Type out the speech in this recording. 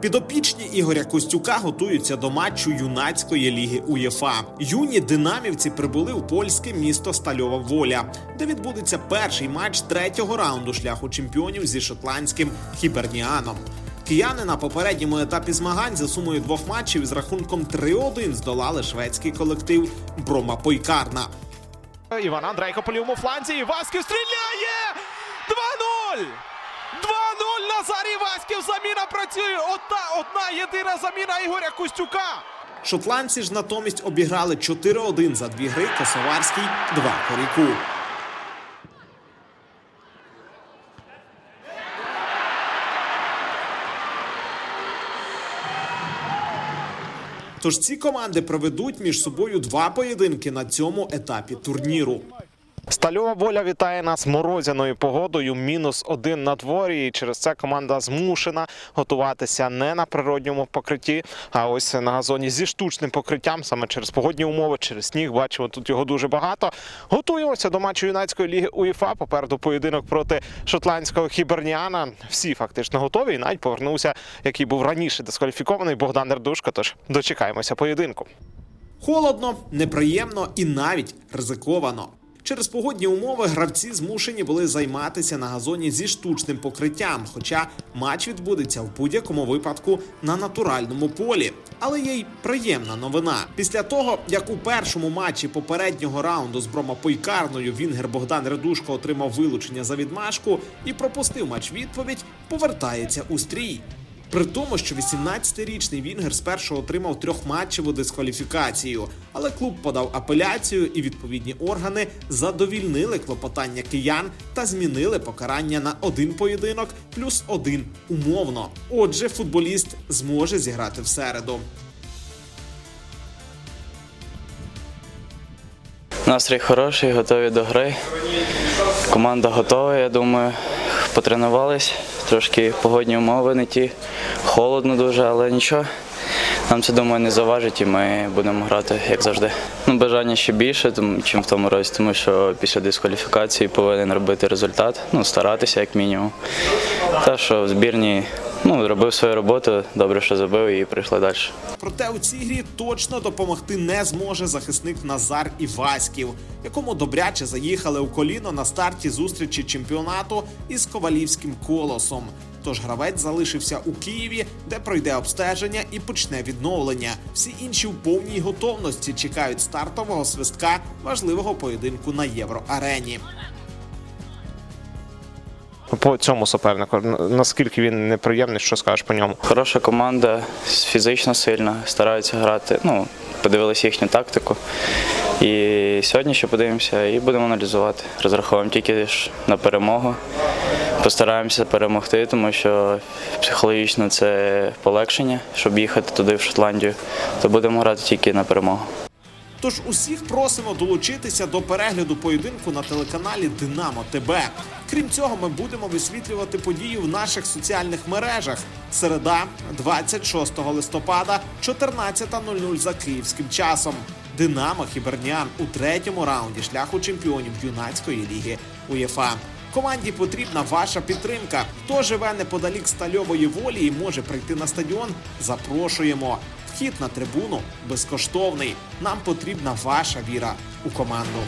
Підопічні Ігоря Костюка готуються до матчу юнацької ліги УЄФА. Юні динамівці прибули у польське місто Стальова Воля, де відбудеться перший матч третього раунду шляху чемпіонів зі шотландським Хіберніаном. Кияни на попередньому етапі змагань за сумою двох матчів із рахунком 3-1 здолали шведський колектив Брома Пойкарна. Іван Андрейко по лівому фланзі. І Васків стріляє! 2-0! 2-0! Назарій Васьків заміна працює. Одна, одна єдина заміна Ігоря Костюка. Шотландці ж натомість обіграли 4-1 за дві гри Косоварський 2 Коріку. Тож ці команди проведуть між собою два поєдинки на цьому етапі турніру. Стальова воля вітає нас морозяною погодою. Мінус один на дворі. І через це команда змушена готуватися не на природньому покритті, а ось на газоні зі штучним покриттям, саме через погодні умови, через сніг. Бачимо, тут його дуже багато. Готуємося до матчу юнацької ліги УЄФА. Попереду поєдинок проти шотландського хіберніана. Всі фактично готові. І навіть повернувся, який був раніше дискваліфікований Богдан Ердушко. Тож дочекаємося поєдинку. Холодно, неприємно і навіть ризиковано. Через погодні умови гравці змушені були займатися на газоні зі штучним покриттям, хоча матч відбудеться в будь-якому випадку на натуральному полі. Але є й приємна новина. Після того, як у першому матчі попереднього раунду з Бромапойкарною Вінгер Богдан Редушко отримав вилучення за відмашку і пропустив матч відповідь, повертається у стрій. При тому, що 18-річний Вінгер спершу отримав трьохматчеву дискваліфікацію, але клуб подав апеляцію, і відповідні органи задовільнили клопотання киян та змінили покарання на один поєдинок плюс один умовно. Отже, футболіст зможе зіграти в середу. Настрій хороший, готові до гри. Команда готова, я думаю, потренувались. Трошки погодні умови не ті. Холодно дуже, але нічого. Нам це думаю не заважить і ми будемо грати як завжди. Ну, бажання ще більше, чим в тому році, тому що після дискваліфікації повинен робити результат, ну, старатися як мінімум. Та що в збірні ну, робив свою роботу, добре, що забив і прийшли далі. Проте у цій грі точно допомогти не зможе захисник Назар Іваськів, якому добряче заїхали у коліно на старті зустрічі чемпіонату із ковалівським колосом. Тож гравець залишився у Києві, де пройде обстеження і почне відновлення. Всі інші в повній готовності чекають стартового свистка важливого поєдинку на євроарені. По цьому супернику наскільки він неприємний, що скажеш по ньому? Хороша команда, фізично сильна, стараються грати. Ну, подивилися їхню тактику. І сьогодні ще подивимося і будемо аналізувати. Розраховуємо тільки на перемогу. Постараємося перемогти, тому що психологічно це полегшення, щоб їхати туди, в Шотландію, то будемо грати тільки на перемогу. Тож усіх просимо долучитися до перегляду поєдинку на телеканалі Динамо ТБ. Крім цього, ми будемо висвітлювати події в наших соціальних мережах. Середа, 26 листопада, 14.00 за київським часом. Динамо Хіберніан у третьому раунді шляху чемпіонів юнацької ліги УЄФА. Команді потрібна ваша підтримка. Хто живе неподалік стальової волі і може прийти на стадіон, запрошуємо. Вхід на трибуну безкоштовний. Нам потрібна ваша віра у команду.